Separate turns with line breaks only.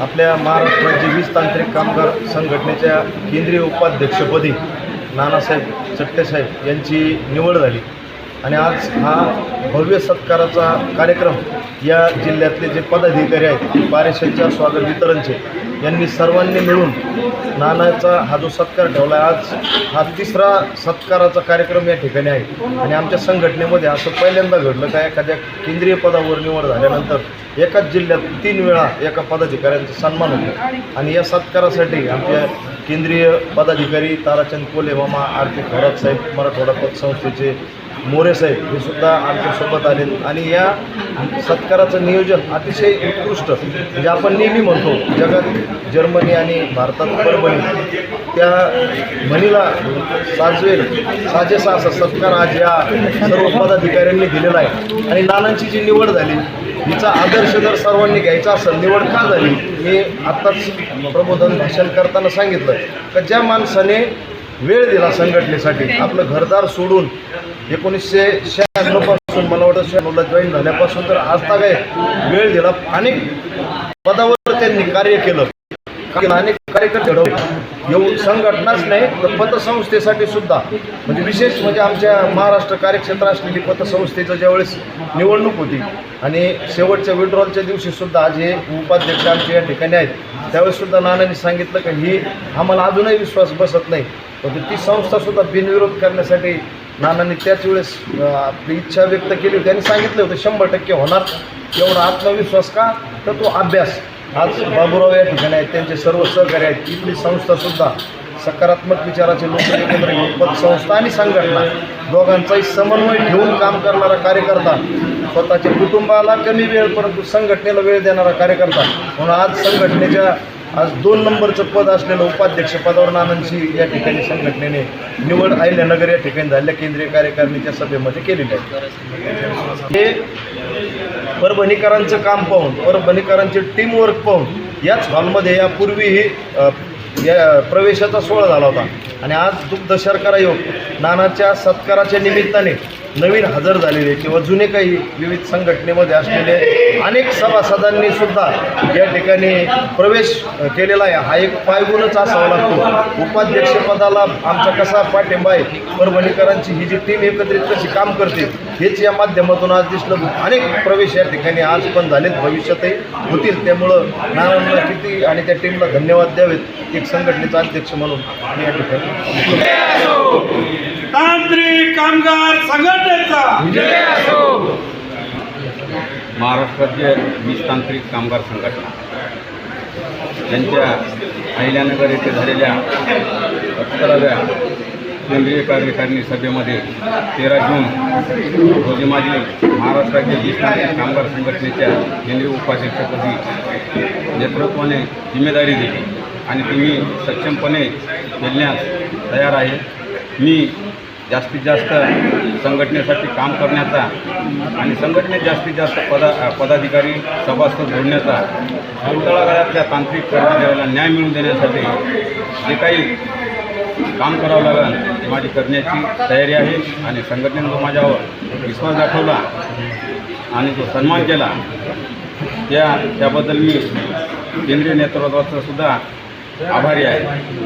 आपल्या महाराष्ट्राचे वीज तांत्रिक कामगार संघटनेच्या केंद्रीय उपाध्यक्षपदी नानासाहेब चट्टेसाहेब यांची निवड झाली. आणि आज हा भव्य सत्काराचा कार्यक्रम या जिल्ह्यातले जे पदाधिकारी आहेत पारिषदच्या स्वागत वितरणचे यांनी सर्वांनी मिळून नानाचा हा जो सत्कार ठेवला आहे आज हा तिसरा सत्काराचा कार्यक्रम या ठिकाणी आहे. आणि आमच्या संघटनेमध्ये असं पहिल्यांदा घडलं का एखाद्या केंद्रीय पदावर निवड झाल्यानंतर एकाच जिल्ह्यात तीन वेळा एका पदाधिकाऱ्यांचा सन्मान होतो. आणि या सत्कारासाठी आमच्या केंद्रीय पदाधिकारी ताराचंद कोले मामा आर पी थोरात साहेब मराठवाडा पतसंस्थेचे मोरे साहेब हे सुद्धा आमच्यासोबत आले आणि या सत्काराचं नियोजन अतिशय उत्कृष्ट म्हणजे आपण नेहमी म्हणतो जगात जर्मनी आणि भारतात परभणी त्या म्हणीला साजवेल साजेसा असा सत्कार आज या सर्व पदाधिकाऱ्यांनी दिलेला आहे. आणि नानांची जी निवड झाली हिचा आदर्श जर सर्वांनी घ्यायचा असेल निवड का झाली मी आत्ताच प्रबोधन भाषण करताना सांगितलं. का ज्या माणसाने वेळ दिला संघटनेसाठी आपलं घरदार सोडून एकोणीसशे शहाण्णवपासून मला वाटतं शहाण्णवला जॉईन झाल्यापासून तर आज काय वेळ दिला. अनेक पदावर त्यांनी कार्य केलं. अनेक कार्यकर्ते घडवले. येऊन संघटनाच नाही तर पतसंस्थेसाठी सुद्धा. म्हणजे विशेष म्हणजे आमच्या महाराष्ट्र कार्यक्षेत्र असलेली पतसंस्थेचं ज्यावेळेस निवडणूक होती आणि शेवटच्या विड्रॉलच्या दिवशी सुद्धा आज हे उपाध्यक्ष आमचे या ठिकाणी आहेत. त्यावेळेस सुद्धा नानांनी सांगितलं की ही आम्हाला अजूनही विश्वास बसत नाही. पण ती संस्थासुद्धा बिनविरोध करण्यासाठी नानांनी त्याच वेळेस आपली इच्छा व्यक्त केली. होती आणि सांगितलं होतं शंभर टक्के होणार. एवढा आत्मविश्वास का? तर तो अभ्यास. आज बाबूराव या ठिकाणी आहेत त्यांचे सर्व सहकारी आहेत. इथली संस्थासुद्धा सकारात्मक विचाराचे लोक एकत्र घेऊन पतसंस्था आणि संघटना दोघांचाही समन्वय ठेवून काम करणारा कार्यकर्ता स्वतःच्या कुटुंबाला कमी वेळ परंतु संघटनेला वेळ देणारा कार्यकर्ता. म्हणून आज संघटनेच्या आज दोन नंबरचं पद असलेलं उपाध्यक्ष पदावर नानांची या ठिकाणी संघटनेने निवड अहिल्यानगर या ठिकाणी झालेल्या केंद्रीय कार्यकारिणीच्या सभेमध्ये केलेली आहे. हे परभणीकरांचं काम पाहून परभणीकरांचे टीमवर्क पाहून याच हॉलमध्ये यापूर्वीही या प्रवेशाचा सोहळा झाला होता. आणि आज दुग्ध शर्करा योग नानाच्या सत्काराच्या निमित्ताने नवीन हजर झालेले किंवा जुने काही विविध संघटनेमध्ये असलेले अनेक सभासदांनी सुद्धा या ठिकाणी प्रवेश केलेला आहे. हा एक पायगुणच असावा लागतो. उपाध्यक्षपदाला आमचा कसा पाठिंबा आहे परभणीकरांची ही जी टीम एकत्रित कशी काम करते हेच या माध्यमातून आज दिसलं. अनेक प्रवेश या ठिकाणी आज पण झालेत. भविष्यातही होतील. त्यामुळं नारायणला किती आणि त्या टीमला धन्यवाद द्यावेत एक संघटनेचा अध्यक्ष म्हणून. या ठिकाणी
कामगार संघटनेचा.
महाराष्ट्राचे वीज तांत्रिक कामगार संघटना. यांच्या अहिल्यानगर येथे झालेल्या अठराव्या केंद्रीय कार्यकारिणी सभेमध्ये तेरा जून रोजी माझी महाराष्ट्र राज्य वीज तांत्रिक कामगार संघटनेच्या केंद्रीय उपाध्यक्षपदी नेतृत्वाने जिम्मेदारी दिली. आणि तुम्ही सक्षमपणे पेलण्यास तयार आहे. मी जास्तीत जास्त संघटनेसाठी काम करण्याचा आणि संघटनेत जास्तीत जास्त पदा पदाधिकारी सभासद जोडण्याचा तळागाळातल्या तांत्रिक कर्मचाऱ्याला न्याय मिळवून देण्यासाठी जे काही काम करावं लागेल ते माझी करण्याची तयारी आहे आणि संघटनेनं जो माझ्यावर विश्वास दाखवला आणि जो सन्मान केला त्या त्याबद्दल मी केंद्रीय नेतृत्वाचा सुद्धा आभारी आहे.